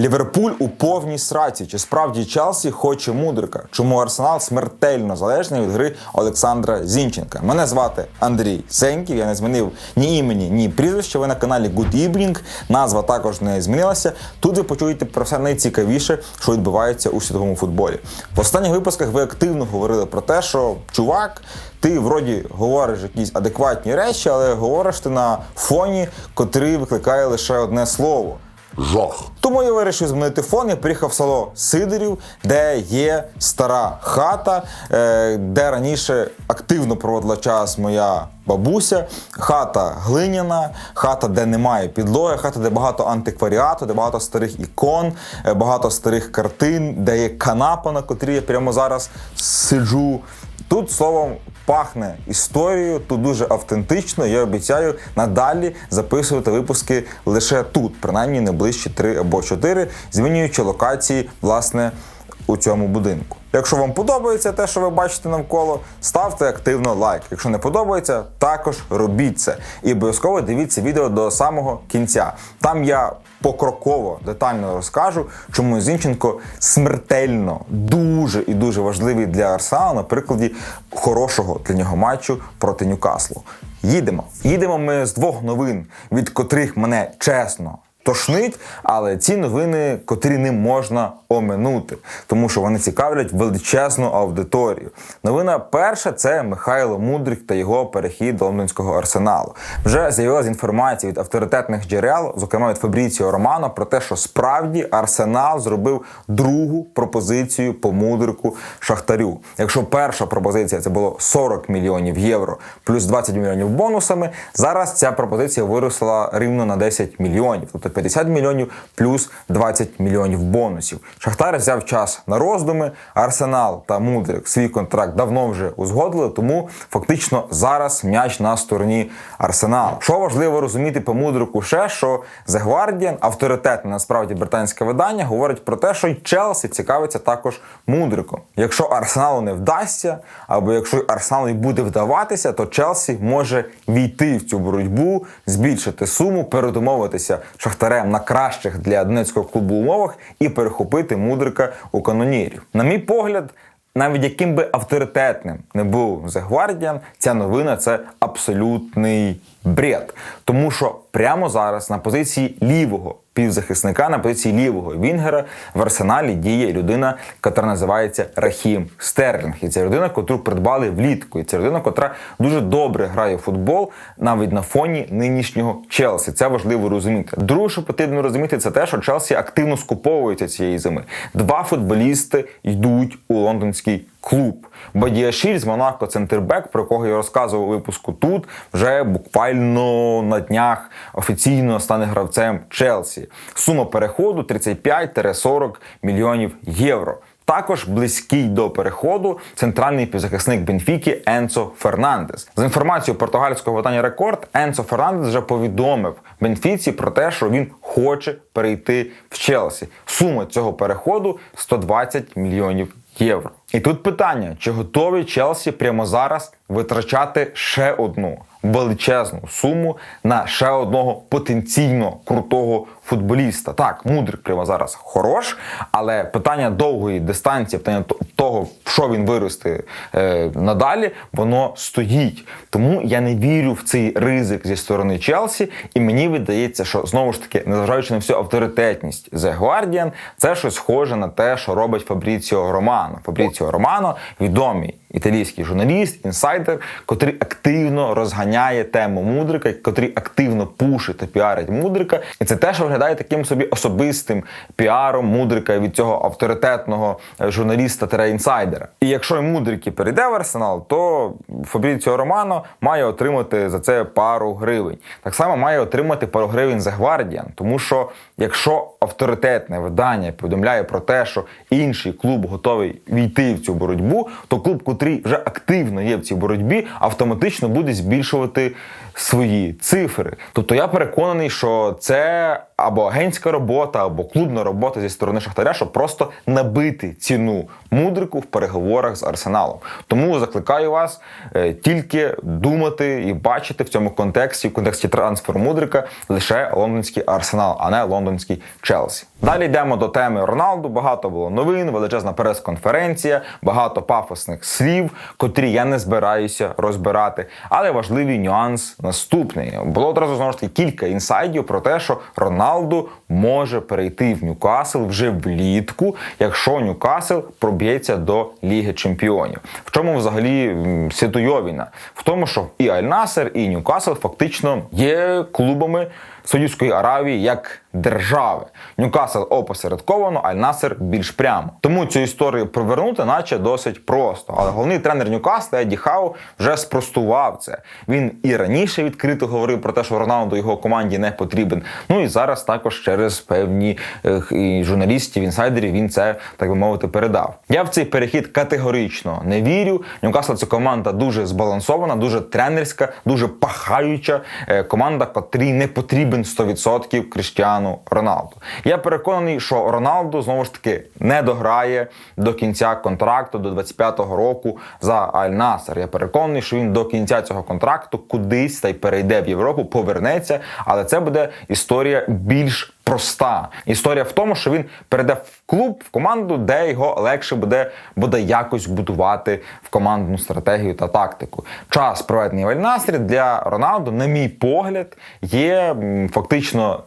Ліверпуль у повній сраці. Чи справді Челсі хоче мудрика? Чому Арсенал смертельно залежний від гри Олександра Зінченка? Мене звати Андрій Сеньків. Я не змінив ні імені, ні прізвища. Ви на каналі Good Evening. Назва також не змінилася. Тут ви почуєте про все найцікавіше, що відбувається у світовому футболі. В останніх випусках ви активно говорили про те, що чувак. Ти вроді говориш якісь адекватні речі, але говориш ти на фоні, котрий викликає лише одне слово. Жах. Тому я вирішив змінити фон і приїхав в село Сидорів, де є стара хата, е, де раніше активно проводила час моя бабуся. Хата глиняна, хата, де немає підлоги, хата, де багато антикваріату, де багато старих ікон, е, багато старих картин, де є канапа, на котрій я прямо зараз сиджу. Тут словом пахне історією, тут дуже автентично. Я обіцяю надалі записувати випуски лише тут, принаймні не ближче три або чотири, змінюючи локації, власне, у цьому будинку. Якщо вам подобається те, що ви бачите навколо, ставте активно лайк. Якщо не подобається, також робіть це. І обов'язково дивіться відео до самого кінця. Там я покроково детально розкажу, чому Зінченко смертельно дуже і дуже важливий для Арсеналу на прикладі хорошого для нього матчу проти Ньюкаслу. Їдемо. Їдемо ми з двох новин, від котрих мене чесно. Тошнить, але ці новини, котрі не можна оминути, тому що вони цікавлять величезну аудиторію. Новина перша це Михайло Мудрик та його перехід до лондонського арсеналу. Вже з'явилася інформація від авторитетних джерел, зокрема від Фабріціо Романо, про те, що справді арсенал зробив другу пропозицію по мудрику Шахтарю. Якщо перша пропозиція це було 40 мільйонів євро плюс 20 мільйонів бонусами, зараз ця пропозиція виросла рівно на 10 мільйонів, тобто 50 мільйонів плюс 20 мільйонів бонусів. Шахтар взяв час на роздуми. Арсенал та Мудрик свій контракт давно вже узгодили, тому фактично зараз м'яч на стороні Арсеналу. Що важливо розуміти по мудрику, ще що The Guardian, авторитетне насправді британське видання, говорить про те, що й Челсі цікавиться також мудриком. Якщо Арсеналу не вдасться, або якщо Арсеналу й буде вдаватися, то Челсі може війти в цю боротьбу, збільшити суму, передумовитися шахтарем на кращих для Донецького клубу умовах і перехопити мудрика у канонірів. На мій погляд. Навіть яким би авторитетним не був The Guardian, ця новина це абсолютний бред. Тому що прямо зараз на позиції лівого півзахисника, на позиції лівого Вінгера в арсеналі діє людина, яка називається Рахім Стерлінг. І це людина, котру придбали влітку. І це людина, котра дуже добре грає в футбол навіть на фоні нинішнього Челсі. Це важливо розуміти. Друге, що потрібно розуміти, це те, що Челсі активно скуповується цієї зими. Два футболісти йдуть у лондонський клуб. Бадіашіль з Монако Центрбек, про кого я розказував у випуску тут, вже буквально на днях офіційно стане гравцем Челсі. Сума переходу 35-40 мільйонів євро. Також близький до переходу центральний півзахисник Бенфіки Енцо Фернандес. За інформацією португальського видання Рекорд, Енцо Фернандес вже повідомив Бенфіці про те, що він хоче перейти в Челсі. Сума цього переходу 120 мільйонів євро. І тут питання: чи готові Челсі прямо зараз витрачати ще одну величезну суму на ще одного потенційно крутого футболіста? Так, мудрик прямо зараз хорош, але питання довгої дистанції, питання того, що він виросте е, надалі, воно стоїть. Тому я не вірю в цей ризик зі сторони Челсі, і мені видається, що знову ж таки, незважаючи на всю авторитетність The Guardian, це щось схоже на те, що робить Фабріціо Романо. Фабріціо Романо відомий італійський журналіст, інсайдер, котрий активно розганяє тему мудрика, котрий активно пушить та піарить мудрика. І це теж виглядає таким собі особистим піаром мудрика від цього авторитетного журналіста та інсайдера. І якщо мудрики перейде в арсенал, то Фабріціо Романо має отримати за це пару гривень. Так само має отримати пару гривень The Guardian, тому що якщо авторитетне видання повідомляє про те, що інший клуб готовий війти в цю боротьбу, то клуб, котрий вже активно є в цій боротьбі, автоматично буде збільшувати свої цифри. Тобто я переконаний, що це або агентська робота, або клубна робота зі сторони Шахтаря, щоб просто набити ціну мудрику в переговорах з Арсеналом. Тому закликаю вас е, тільки думати і бачити в цьому контексті, в контексті трансферу мудрика, лише лондонський арсенал, а не лондонський Челсі. Далі йдемо до теми Роналду. Багато було новин, величезна прес-конференція, багато пафосних слів, котрі я не збираюся розбирати. Але важливий нюанс наступний: було одразу знову ж таки кілька інсайдів про те, що Роналду може перейти в Ньюкасл вже влітку, якщо Ньюкасл проб'ється до Ліги Чемпіонів. В чому взагалі ситуйовіна? В тому, що і Аль-Насер, і Ньюкасл фактично є клубами Саудівської Аравії як держави. Ньюкасл опосередковано, Аль-Насер більш прямо. Тому цю історію провернути, наче досить просто. Але головний тренер Ньюкасла Еді Хау вже спростував це. Він і раніше відкрито говорив про те, що Роналду його команді не потрібен. Ну і зараз також через певні і журналістів, інсайдерів він це так би мовити передав. Я в цей перехід категорично не вірю. Ньюкасл це команда дуже збалансована, дуже тренерська, дуже пахаюча е, команда, котрій не потрібен 100% Кріштіану Роналду. Я переконаний, що Роналду знову ж таки не дограє до кінця контракту до 25-го року за Аль-Насер. Я переконаний, що він до кінця цього контракту кудись та й перейде в Європу, повернеться, але це буде історія більш проста. Історія в тому, що він перейде в клуб, в команду, де його легше буде, буде якось будувати в командну стратегію та тактику. Час проведений в для Роналду, на мій погляд, є фактично.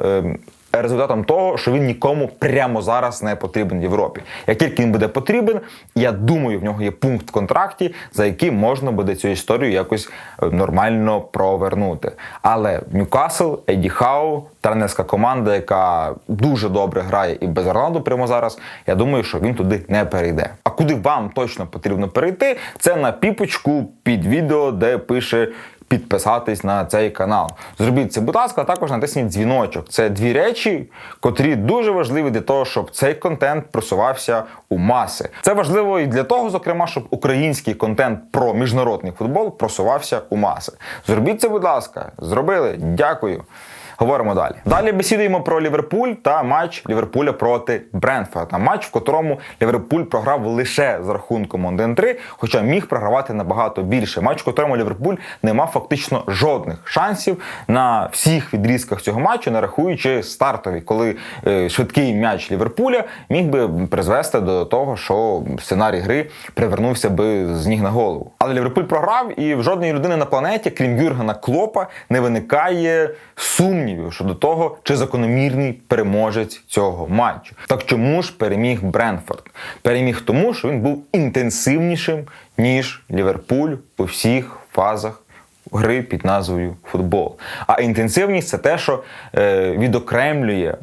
Результатом того, що він нікому прямо зараз не потрібен в Європі. Як тільки він буде потрібен, я думаю, в нього є пункт в контракті, за який можна буде цю історію якось е, нормально провернути. Але Ньюкасл, Еді Хау, тренерська команда, яка дуже добре грає і без Роналду прямо зараз. Я думаю, що він туди не перейде. А куди вам точно потрібно перейти, це на піпочку під відео, де пише підписатись на цей канал. Зробіть це, будь ласка, а також натисніть дзвіночок. Це дві речі, котрі дуже важливі для того, щоб цей контент просувався у маси. Це важливо і для того, зокрема, щоб український контент про міжнародний футбол просувався у маси. Зробіть це, будь ласка, зробили. Дякую. Говоримо далі. Далі бесідуємо про Ліверпуль та матч Ліверпуля проти Бренфорда. Матч, в котрому Ліверпуль програв лише з рахунком 1-3, хоча міг програвати набагато більше. Матч, в котрому Ліверпуль не мав фактично жодних шансів на всіх відрізках цього матчу, не рахуючи стартові, коли е, швидкий м'яч Ліверпуля міг би призвести до того, що сценарій гри привернувся би з ніг на голову. Але Ліверпуль програв, і в жодної людини на планеті, крім Юргена Клопа, не виникає сумнівів щодо того, чи закономірний переможець цього матчу. Так чому ж переміг Бренфорд? Переміг тому, що він був інтенсивнішим ніж Ліверпуль у всіх фазах. Гри під назвою футбол. А інтенсивність це те, що е, відокремлює,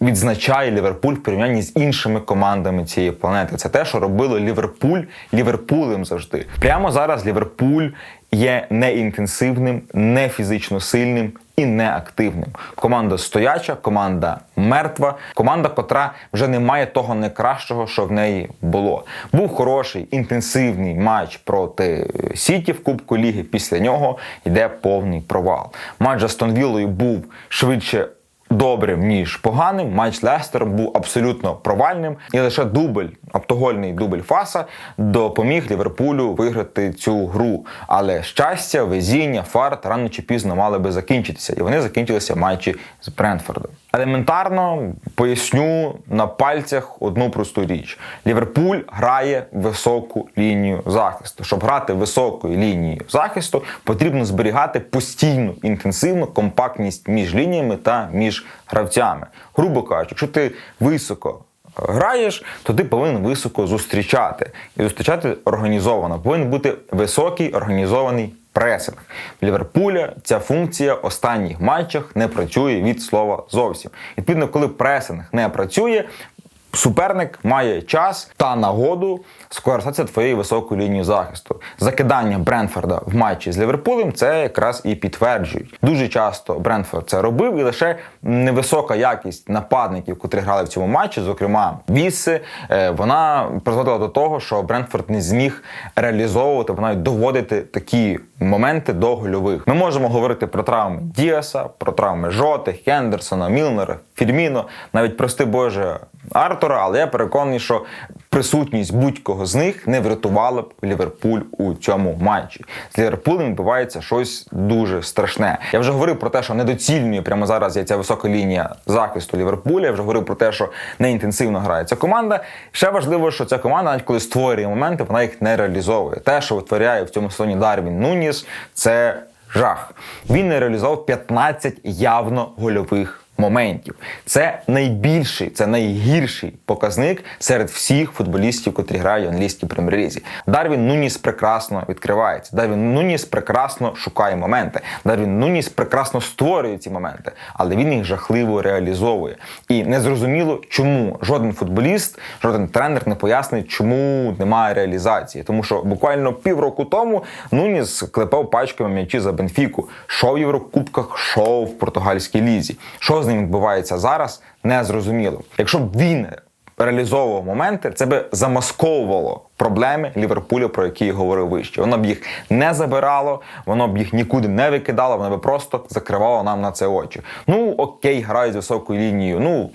відзначає Ліверпуль в порівнянні з іншими командами цієї планети. Це те, що робило Ліверпуль Ліверпулем завжди. Прямо зараз Ліверпуль є неінтенсивним, не фізично сильним і неактивним. Команда стояча, команда мертва, команда, котра вже не має того найкращого, що в неї було. Був хороший інтенсивний матч проти Сіті в Кубку Ліги. Після нього йде повний провал. Матч з Астон Віллою був швидше добрим, ніж поганим. Матч з Лестером був абсолютно провальним, і лише дубль, автогольний дубль Фаса допоміг Ліверпулю виграти цю гру. Але щастя, везіння, фарт рано чи пізно мали би закінчитися, і вони закінчилися матчі з Брентфордом. Елементарно поясню на пальцях одну просту річ: Ліверпуль грає високу лінію захисту. Щоб грати високою лінією захисту, потрібно зберігати постійну інтенсивну компактність між лініями та між гравцями. Грубо кажучи, якщо ти високо граєш, то ти повинен високо зустрічати і зустрічати організовано. Повинен бути високий організований пресинг. В Ліверпуля ця функція в останніх матчах не працює від слова зовсім. Відповідно, коли пресинг не працює. Суперник має час та нагоду скористатися твоєю високою лінією захисту. Закидання Бренфорда в матчі з Ліверпулем це якраз і підтверджують. Дуже часто Бренфорд це робив, і лише невисока якість нападників, котрі грали в цьому матчі, зокрема Віси, е, вона призводила до того, що Брентфорд не зміг реалізовувати, навіть доводити такі моменти до гольових. Ми можемо говорити про травми Діаса, про травми Жоти, Хендерсона, Мілнера, Фірміно, навіть прости Боже. Артура, але я переконаний, що присутність будь-кого з них не врятувала б Ліверпуль у цьому матчі. З Ліверпулем відбувається щось дуже страшне. Я вже говорив про те, що недоцільною прямо зараз є ця висока лінія захисту Ліверпуля. Я вже говорив про те, що неінтенсивно грає ця команда. Ще важливо, що ця команда, навіть коли створює моменти, вона їх не реалізовує. Те, що витворяє в цьому сезоні Дарвін Нуніс, це жах. Він не реалізував 15 явно гольових моментів. Це найбільший, це найгірший показник серед всіх футболістів, котрі грають в англійській прем'єр-лізі. Дарвін Нуніс прекрасно відкривається. Дарвін Нуніс прекрасно шукає моменти. Дарвін Нуніс прекрасно створює ці моменти, але він їх жахливо реалізовує. І незрозуміло, чому жоден футболіст, жоден тренер не пояснить, чому немає реалізації. Тому що буквально півроку тому Нуніс клепав пачками м'ячі за Бенфіку, шов в Єврокубках, шов в португальській лізі. Що ним відбувається зараз, не зрозуміло. Якщо б він реалізовував моменти, це би замасковувало проблеми Ліверпуля, про які я говорив вище. Воно б їх не забирало, воно б їх нікуди не викидало, воно б просто закривало нам на це очі. Ну окей, грають з високою лінією. Ну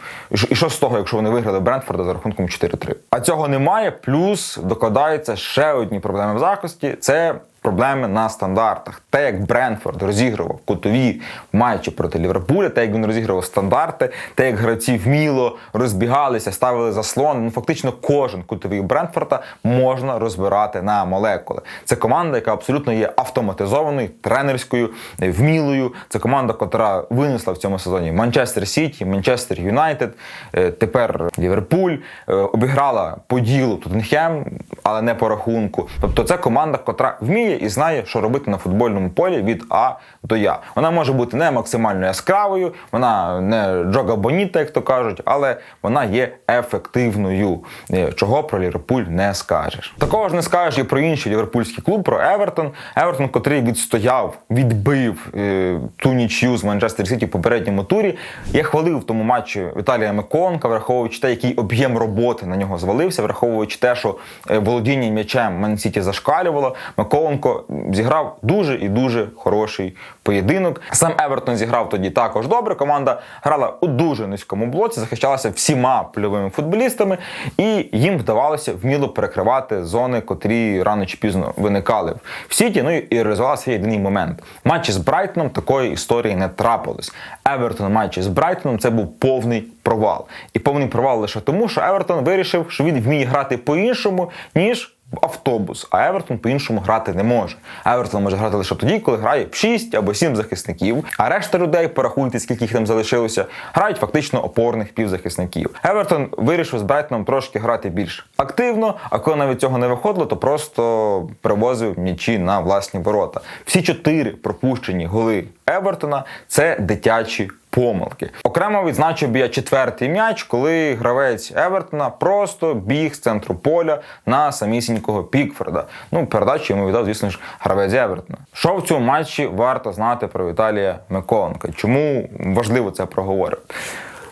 і що з того, якщо вони виграли Брентфорда за рахунком 4-3? А цього немає. Плюс докладаються ще одні проблеми в захисті. Це проблеми на стандартах. Те, як Бренфорд розігрував кутові матчі проти Ліверпуля, те, як він розігрував стандарти, те, як гравці вміло розбігалися, ставили заслон. Ну фактично, кожен кутовий Брентфорда можна розбирати на молекули. Це команда, яка абсолютно є автоматизованою, тренерською, вмілою. Це команда, яка винесла в цьому сезоні Манчестер Сіті, Манчестер Юнайтед, е, тепер Ліверпуль, е, обіграла по ділу Тоттенхем, але не по рахунку. Тобто, це команда, яка вміє і знає, що робити на футбольному полі від А до Я. Вона може бути не максимально яскравою, вона не Джога Боніта, як то кажуть, але вона є ефективною. Е, Чого про Ліверпуль не скажеш. Такого ж не скажеш і про інший ліверпульський клуб, про Евертон. Евертон, котрий відстояв, відбив е, ту нічю з Манчестер Сіті в попередньому турі. Я хвалив в тому матчі Віталія Миконка, враховуючи те, який об'єм роботи на нього звалився, враховуючи те, що е, володіння м'ячем Ман Сіті зашкалювало. Миколенко зіграв дуже і дуже хороший поєдинок. Сам Евертон зіграв тоді також добре. Команда грала у дуже низькому блоці, захищалася всіма польовими футболістами, і їм вдавалося вміло перекривати зони, котрі рано чи пізно виникали в сіті. Ну і розвивався єдиний момент. Матчі з Брайтоном такої історії не трапилось. Евертон матчі з Брайтоном це був повний провал. І повний провал лише тому, що Евертон вирішив, що він вміє грати по-іншому, ніж автобус, а Евертон по-іншому грати не може. Евертон може грати лише тоді, коли грає в 6 або 7 захисників, а решта людей, порахуйте, скільки їх там залишилося, грають фактично опорних півзахисників. Евертон вирішив з Брайтоном трошки грати більш активно, а коли навіть цього не виходило, то просто привозив м'ячі на власні ворота. Всі чотири пропущені голи Евертона це дитячі помилки. Окремо відзначив я четвертий м'яч, коли гравець Евертона просто біг з центру поля на самісінького Пікфорда. Ну, передачу йому віддав, звісно ж, гравець Евертона. Що в цьому матчі варто знати про Віталія Миколенка? Чому важливо це проговорювати?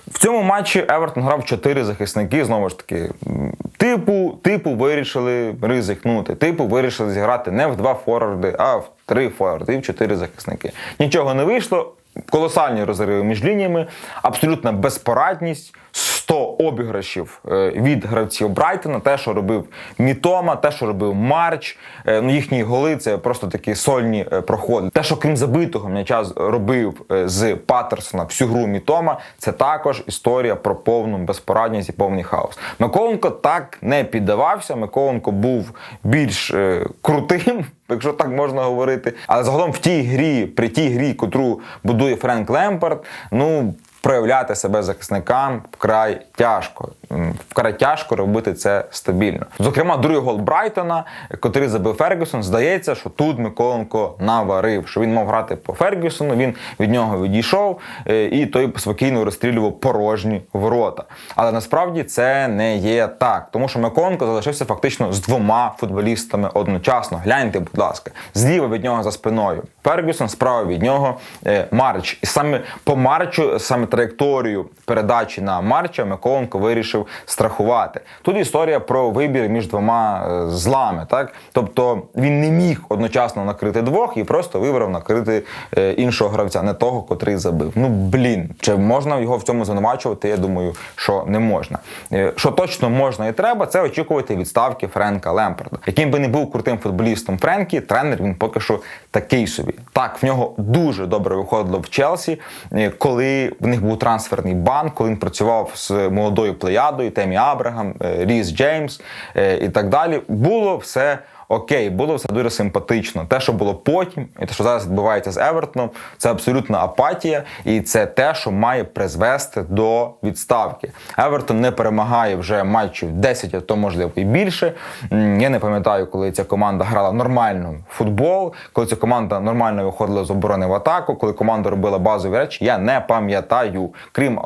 В цьому матчі Евертон грав чотири захисники. Знову ж таки, типу, типу вирішили ризикнути. Типу вирішили зіграти не в два форварди, а в три форварди і в чотири захисники. Нічого не вийшло. Колосальні розриви між лініями, абсолютна безпорадність, 100 обіграшів е, від гравців Брайтона, те, що робив Мітома, те, що робив Марч. е, Ну, їхні голи це просто такі сольні е, проходи. Те, що крім забитого м'яча робив з Паттерсона всю гру Мітома, це також історія про повну безпорадність і повний хаос. Миколенко так не піддавався. Миколенко був більш крутим. Якщо так можна говорити, але загалом в тій грі, при тій грі, котру будує Френк Лемпард, ну проявляти себе захисникам вкрай тяжко. Вкрай тяжко робити це стабільно. Зокрема, другий гол Брайтона, котрий забив Фергюсон, здається, що тут Миколенко наварив, що він мав грати по Фергюсону, він від нього відійшов, е, і той спокійно розстрілював порожні ворота. Але насправді це не є так, тому що Миколенко залишився фактично з двома футболістами одночасно. Гляньте, будь ласка, зліва від нього за спиною Фергюсон, справа від нього е, Марч. І саме по Марчу, саме траєкторію передачі на Марча Миколенко вирішив страхувати. Тут історія про вибір між двома е, злами, так тобто він не міг одночасно накрити двох і просто вибрав накрити е, іншого гравця, не того, котрий забив. Ну блін, чи можна його в цьому звинувачувати? Я думаю, що не можна. Е, Що точно можна і треба, це очікувати відставки Френка Лемпарда. Яким би не був крутим футболістом Френкі, тренер він поки що такий собі. Так, в нього дуже добре виходило в Челсі, коли в них був трансферний бан, коли він працював з молодою плеядою, Темі Абрагам, е, Ріс Джеймс е, і так далі. Було все. Окей, було все дуже симпатично. Те, що було потім, і те, що зараз відбувається з Евертоном, це абсолютна апатія, і це те, що має призвести до відставки. Евертон не перемагає вже матчів 10, а то можливо і більше. Я не пам'ятаю, коли ця команда грала нормально в футбол, коли ця команда нормально виходила з оборони в атаку, коли команда робила базові речі. Я не пам'ятаю, крім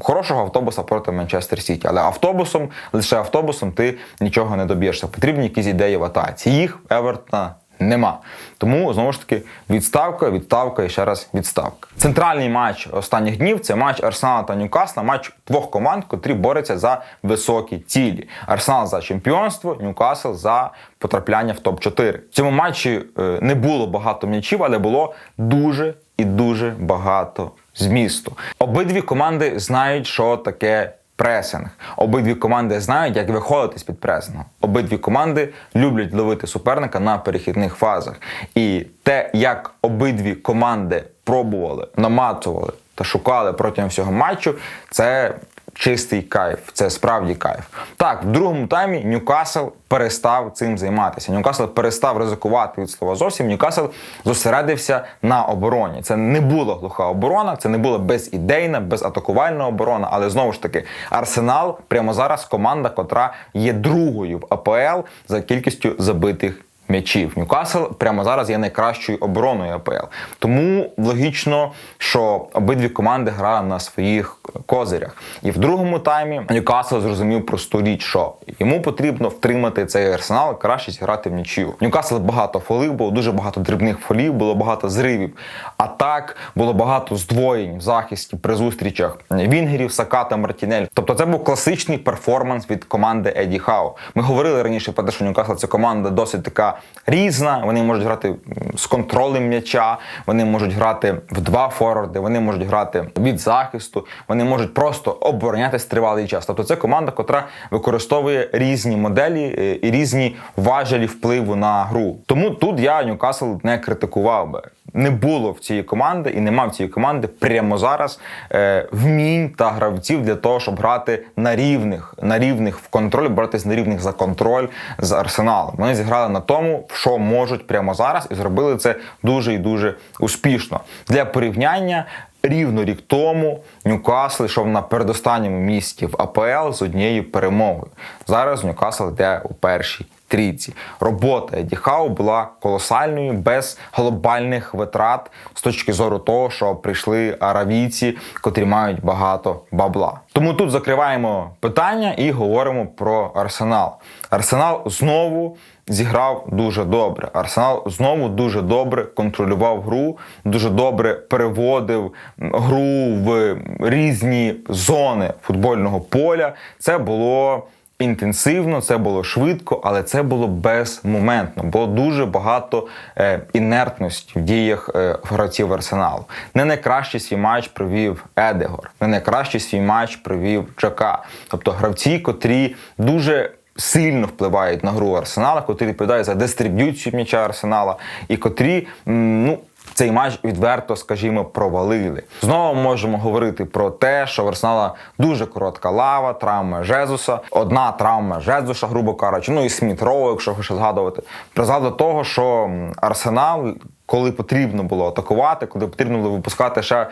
хорошого автобуса проти Манчестер Сіті. Але автобусом, лише автобусом, ти нічого не доб'єшся. Потрібні якісь ідеї в атаці. Їх в Евертона нема. Тому знову ж таки відставка, відставка і ще раз відставка. Центральний матч останніх днів це матч Арсенала та Ньюкасла, матч двох команд, котрі борються за високі цілі. Арсенал за чемпіонство, Ньюкасл за потрапляння в топ-4. В цьому матчі е, не було багато м'ячів, але було дуже і дуже багато змісту. Обидві команди знають, що таке пресинг. Обидві команди знають, як виходити з під пресингу. Обидві команди люблять ловити суперника на перехідних фазах. І те, як обидві команди пробували, намацували та шукали протягом всього матчу, це чистий кайф. Це справді кайф. Так, в другому таймі Ньюкасл перестав цим займатися. Ньюкасл перестав ризикувати від слова зовсім. Ньюкасл зосередився на обороні. Це не була глуха оборона, це не була безідейна, безатакувальна оборона. Але знову ж таки, Арсенал прямо зараз команда, котра є другою в АПЛ за кількістю забитих. М'ячів Ньюкасл прямо зараз є найкращою обороною АПЛ. Тому логічно, що обидві команди грали на своїх козирях. І в другому таймі Ньюкасл зрозумів просту річ, що йому потрібно втримати цей арсенал, краще зіграти в нічию. Ньюкасл багато фолів, було дуже багато дрібних фолів, було багато зривів. атак, було багато здвоєнь в захисті при зустрічах Вінгерів, Сака та Мартінель. Тобто це був класичний перформанс від команди Еді Хау. Ми говорили раніше про те, що Ньюкасл це команда досить така різна. Вони можуть грати з контролем м'яча, вони можуть грати в два форварди, вони можуть грати від захисту, вони можуть просто оборонятись тривалий час. Тобто це команда, котра використовує різні моделі е, і різні важелі впливу на гру. Тому тут я Ньюкасл не критикував би. Не було в цієї команди і нема в цієї команди прямо зараз е, вмінь та гравців для того, щоб грати на рівних, на рівних в контроль, боротись на рівних за контроль з арсеналом. Вони зіграли на тому, що можуть прямо зараз, і зробили це дуже і дуже успішно. Для порівняння. Рівно рік тому Ньюкасл йшов на передостанньому місці в АПЛ з однією перемогою. Зараз Ньюкасл йде у першій трійці. Робота Еді Хау була колосальною, без глобальних витрат з точки зору того, що прийшли аравійці, котрі мають багато бабла. Тому тут закриваємо питання і говоримо про арсенал. Арсенал знову зіграв дуже добре. Арсенал знову дуже добре контролював гру, дуже добре переводив гру в різні зони футбольного поля. Це було. Інтенсивно, це було швидко, але це було безмоментно. Було дуже багато е, інертності в діях е, гравців арсеналу. Не найкращий свій матч провів Едегор, не найкращий свій матч провів Джака. Тобто гравці, котрі дуже сильно впливають на гру арсенала, котрі відповідають за дистриб'юцію м'яча арсенала, і котрі ну. Цей матч відверто, скажімо, провалили. Знову можемо говорити про те, що в Арсенала дуже коротка лава, травма Жезуса, одна травма Жезуса, грубо кажучи, ну і Сміт якщо хоче згадувати. Призвела до того, що Арсенал. Коли потрібно було атакувати, коли потрібно було випускати ще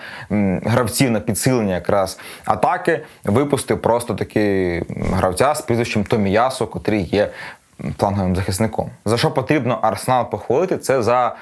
гравців на підсилення якраз атаки, випустив просто таки гравця з прізвищем Томіясу, котрий є фланговим захисником. За що потрібно Арсенал похвалити, це за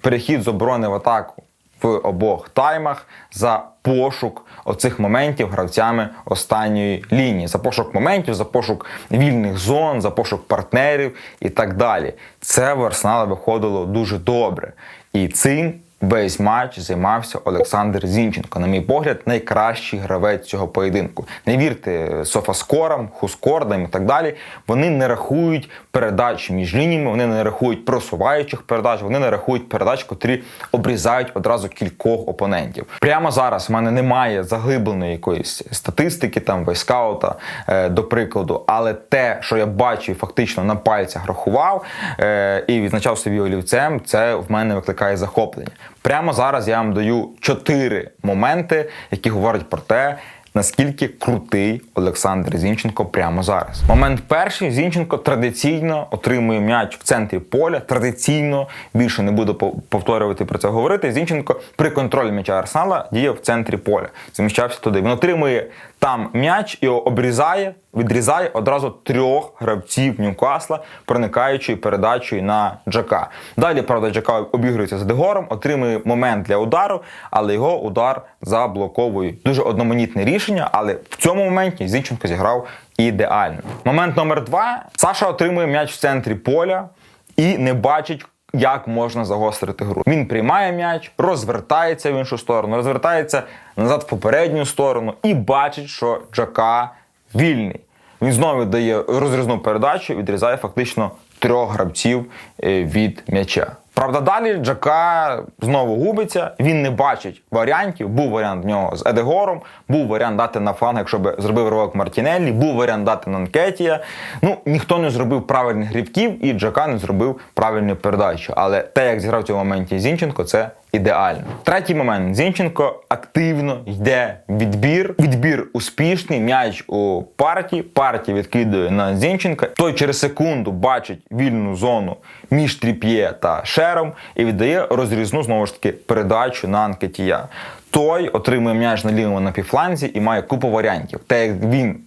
перехід з оборони в атаку в обох таймах, за пошук оцих моментів гравцями останньої лінії, за пошук моментів, за пошук вільних зон, за пошук партнерів і так далі. Це в Арсенала виходило дуже добре. І цим весь матч займався Олександр Зінченко. На мій погляд, найкращий гравець цього поєдинку. Не вірте софаскорам, хускордам і так далі. Вони не рахують передач між лініями, вони не рахують просуваючих передач, вони не рахують передач, котрі обрізають одразу кількох опонентів. Прямо зараз в мене немає заглибленої якоїсь статистики, там вайскаута, е, до прикладу, але те, що я бачу фактично на пальцях рахував е, і відзначав собі олівцем, це в мене викликає захоплення. Прямо зараз я вам даю чотири моменти, які говорять про те, наскільки крутий Олександр Зінченко прямо зараз. Момент перший Зінченко традиційно отримує м'яч в центрі поля. Традиційно більше не буду пов- повторювати про це говорити. Зінченко при контролі м'яча Арсенала діє в центрі поля. Зміщався туди. Він отримує там м'яч і обрізає, відрізає одразу трьох гравців Ньюкасла, проникаючи передачею на Джака. Далі, правда, Джака обігрується за Дегором, отримує момент для удару, але його удар заблоковує. Дуже одноманітне рішення, але в цьому моменті Зінченко зіграв ідеально. Момент номер два: Саша отримує м'яч в центрі поля і не бачить. Як можна загострити гру? Він приймає м'яч, розвертається в іншу сторону, розвертається назад в попередню сторону і бачить, що Джака вільний. Він знову дає розрізну передачу, відрізає фактично трьох гравців е, від м'яча. Правда, далі Джака знову губиться, він не бачить варіантів. Був варіант в нього з Едегором, був варіант дати на фланг, якщо б зробив ривок Мартінеллі, був варіант дати на Нкетія. Ну, ніхто не зробив правильних рівків, і Джака не зробив правильну передачу. Але те, як зіграв в цьому моменті Зінченко, це ідеально. Третій момент. Зінченко активно йде відбір. Відбір успішний, м'яч у партії. Партія відкидує на Зінченка. Той через секунду бачить вільну зону між Тріп'є та Шером і віддає розрізну знову ж таки передачу на Анкетія. Той отримує м'яч на лівому напівфланзі і має купу варіантів. Те, як він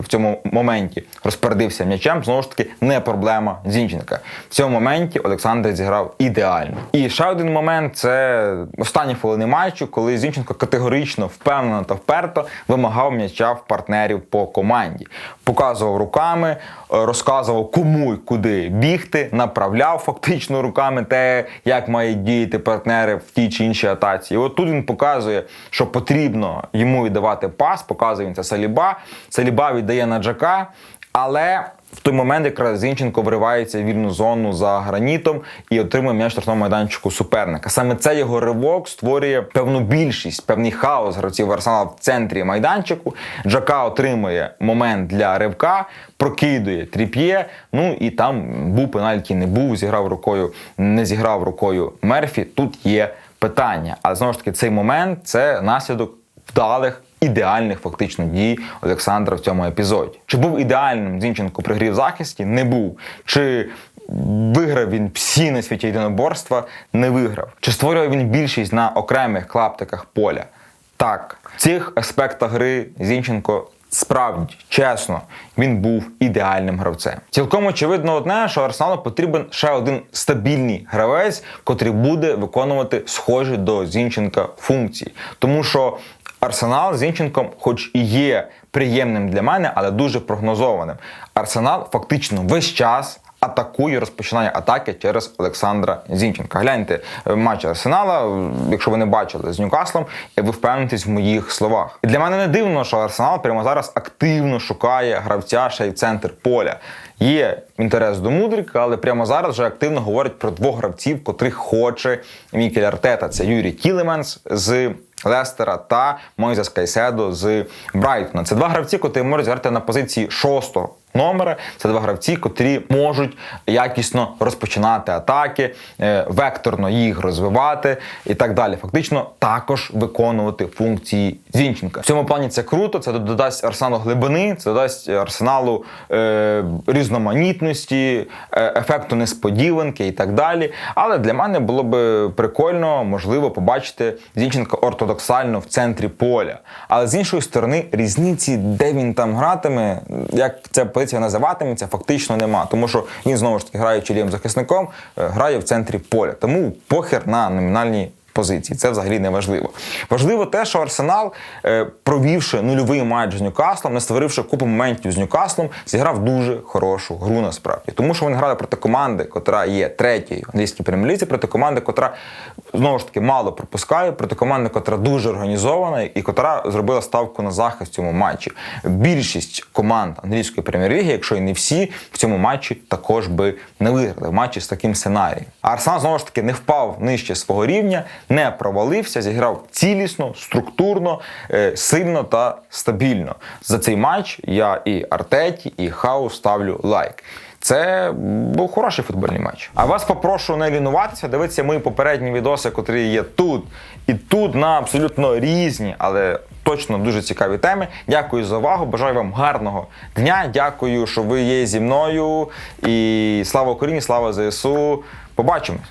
в цьому моменті розпорядився м'ячем, знову ж таки, не проблема Зінченка. В цьому моменті Олександр зіграв ідеально. І ще один момент це останні хвилини матчу, коли Зінченко категорично впевнено та вперто вимагав м'яча в партнерів по команді. Показував руками, е, розказував, кому й куди бігти, направляв фактично руками те, як мають діяти партнери в тій чи іншій атаці. І от тут він показує, що потрібно йому віддавати пас, показує він це Саліба. Саліба віддає на Джака, але. В той момент якраз Зінченко вривається в вільну зону за гранітом і отримує м'яч в штрафному майданчику суперника. Саме цей його ривок створює певну більшість, певний хаос гравців Арсенала в центрі майданчику. Джака отримує момент для ривка, прокидує тріп'є. Ну і там був пенальті, не був, зіграв рукою, не зіграв рукою Мерфі. Тут є питання. Але знову ж таки, цей момент це наслідок вдалих. Ідеальних фактично дій Олександра в цьому епізоді. Чи був ідеальним Зінченко при грі в захисті? Не був. Чи виграв він всі на світі єдиноборства? Не виграв. Чи створював він більшість на окремих клаптиках поля? Так. В цих аспектах гри Зінченко справді чесно він був ідеальним гравцем. Цілком очевидно одне, що Арсеналу потрібен ще один стабільний гравець, котрий буде виконувати схожі до Зінченка функції. Тому що Арсенал з Зінченком, хоч і є приємним для мене, але дуже прогнозованим. Арсенал фактично весь час. Атакує, розпочинає атаки через Олександра Зінченка. Гляньте е, матч Арсенала, якщо ви не бачили з Ньюкаслом, і ви впевнитесь в моїх словах. І для мене не дивно, що Арсенал прямо зараз активно шукає гравця ще й в центр поля. Є інтерес до Мудрика, але прямо зараз вже активно говорять про двох гравців, котрих хоче Мікель Артета. Це Юрій Тілеменс з Лестера та Мойзес Кайседо з Брайтона. Це два гравці, котрі можуть грати на позиції шостого номера. Це два гравці, котрі можуть якісно розпочинати атаки, е, векторно їх розвивати і так далі. Фактично також виконувати функції Зінченка. В цьому плані це круто. Це додасть арсеналу глибини, це додасть арсеналу е, різноманітності, е, ефекту несподіванки і так далі. Але для мене було би прикольно, можливо, побачити Зінченка ортодоксально в центрі поля. Але з іншої сторони, різниці, де він там гратиме, як ця позиція називатиметься, фактично нема. Тому що він знову ж таки граючи лівим захисником, е, грає в центрі поля. Тому похер на номінальні позиції. Це взагалі не важливо. Важливо те, що Арсенал, е, провівши нульовий матч з Ньюкаслом, не створивши купу моментів з Ньюкаслом, зіграв дуже хорошу гру насправді. Тому що вони грали проти команди, котра є третьою англійській прем'єр-лізі, проти команди, котра знову ж таки мало пропускає, проти команди, котра дуже організована і котра зробила ставку на захист в цьому матчі. Більшість команд англійської прем'єр-ліги, якщо і не всі, в цьому матчі також би не виграли в матчі з таким сценарієм. Арсенал знову ж таки не впав нижче свого рівня, не провалився, зіграв цілісно, структурно, е, сильно та стабільно. За цей матч я і Артеті, і Хау ставлю лайк. Це був хороший футбольний матч. А вас попрошу не лінуватися, дивитися мої попередні відоси, котрі є тут і тут на абсолютно різні, але точно дуже цікаві теми. Дякую за увагу. Бажаю вам гарного дня. Дякую, що ви є зі мною. І слава Україні, слава ЗСУ. Побачимось.